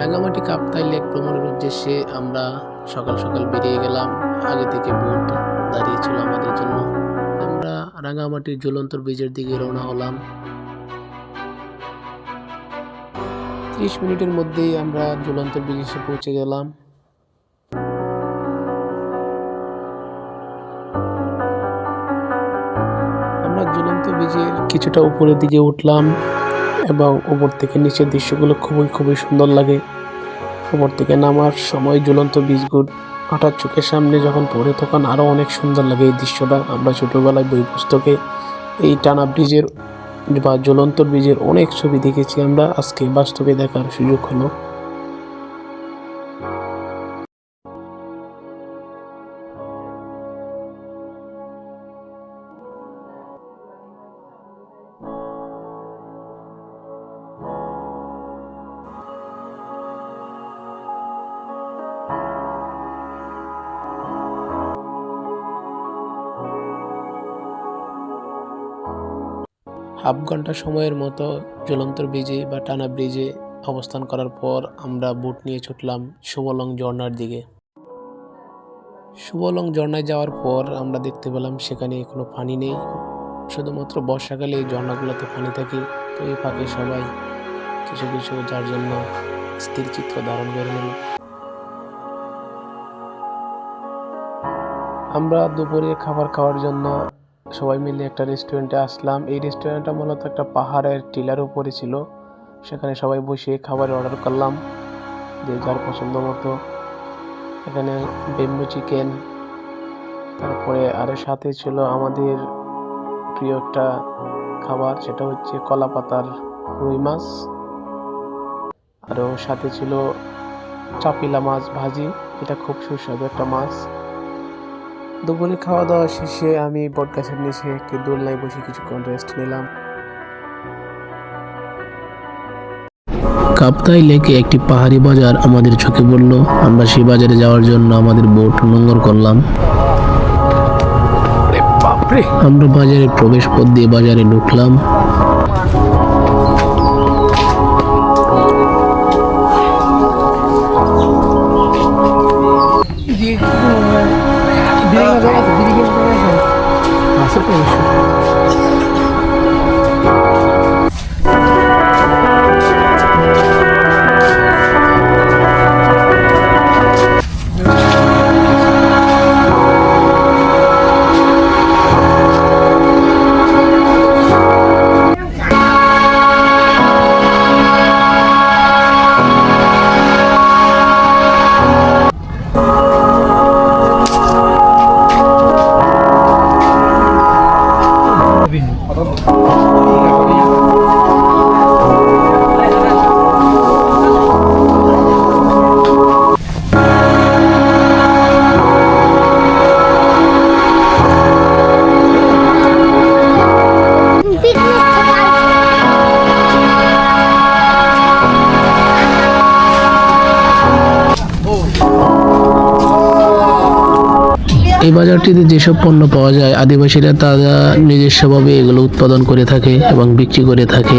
Rangamati Kaptai lake ভ্রমণের উদ্দেশ্যে আমরা সকাল সকাল বেরিয়ে গেলাম। আগে থেকে বোট দাঁড়িয়েছিল আমাদের জন্য। আমরা রাঙামাটির জ্বলন্ত ব্রিজের দিকে রওনা হলাম। ত্রিশ মিনিটের মধ্যেই আমরা জ্বলন্ত ব্রিজ পৌঁছে গেলাম। আমরা জ্বলন্ত ব্রিজের কিছুটা উপরের দিকে উঠলাম। এবং উপর থেকে নিচের দৃশ্যগুলো খুবই খুবই সুন্দর লাগে। উপর থেকে নামার সময় ঝুলন্ত বীজগুট হঠাৎ চোখের সামনে যখন পড়ে, তখন আরও অনেক সুন্দর লাগে এই দৃশ্যটা। আমরা ছোটোবেলায় বই পুস্তকে এই টানা ব্রিজের বা জ্বলন্ত ব্রিজের অনেক ছবি দেখেছি আমরা। আজকে বাস্তবে দেখার সুযোগ হলো। হাফ ঘণ্টা সময়ের মতো জ্বলন্ত ব্রিজে বা টানা ব্রিজে অবস্থান করার পর আমরা বুট নিয়ে ছুটলাম সুবলং ঝর্ণার দিকে। সুবলং ঝর্ণায় যাওয়ার পর আমরা দেখতে পেলাম সেখানে কোনো পানি নেই। শুধুমাত্র বর্ষাকালে এই ঝর্ণাগুলোতে পানি থাকে, তো এই ফাঁকে সবাই কিছু কিছু যার জন্য স্থির চিত্র ধারণ করে নিল। আমরা দুপুরে খাবার খাওয়ার জন্য সবাই মিলে একটা রেস্টুরেন্টে আসলাম। এই রেস্টুরেন্টটা মূলত একটা পাহাড়ের টিলার উপরে ছিল। সেখানে সবাই বসে খাবার অর্ডার করলাম। যে যার পছন্দ মতো। এখানে বেম্বু চিকেন তারপরে আরও সাথে ছিল আমাদের প্রিয় একটা খাবার, সেটা হচ্ছে কলা পাতার রুই মাছ। আরও সাথে ছিল চাপিলা মাছ ভাজি, এটা খুব সুস্বাদু একটা মাছ। দুপুরে খাওয়া দাওয়া শেষে আমি বটগাছের নিচে একটি দোলনায় বসে কিছুক্ষণ রেস্ট নিলাম। কাপ্তাই লেকে একটি পাহাড়ি বাজার আমাদের চোখে পড়ল। আমরা সেই বাজারে যাওয়ার জন্য আমাদের বোট নোংর করলাম। আমরা বাজারে প্রবেশ পথ দিয়ে বাজারে ঢুকলাম। 这个意。好的。এই বাজারটিতে যেসব পণ্য পাওয়া যায়, আদিবাসীরা তারা নিজস্বভাবে এগুলো উৎপাদন করে থাকে এবং বিক্রি করে থাকে।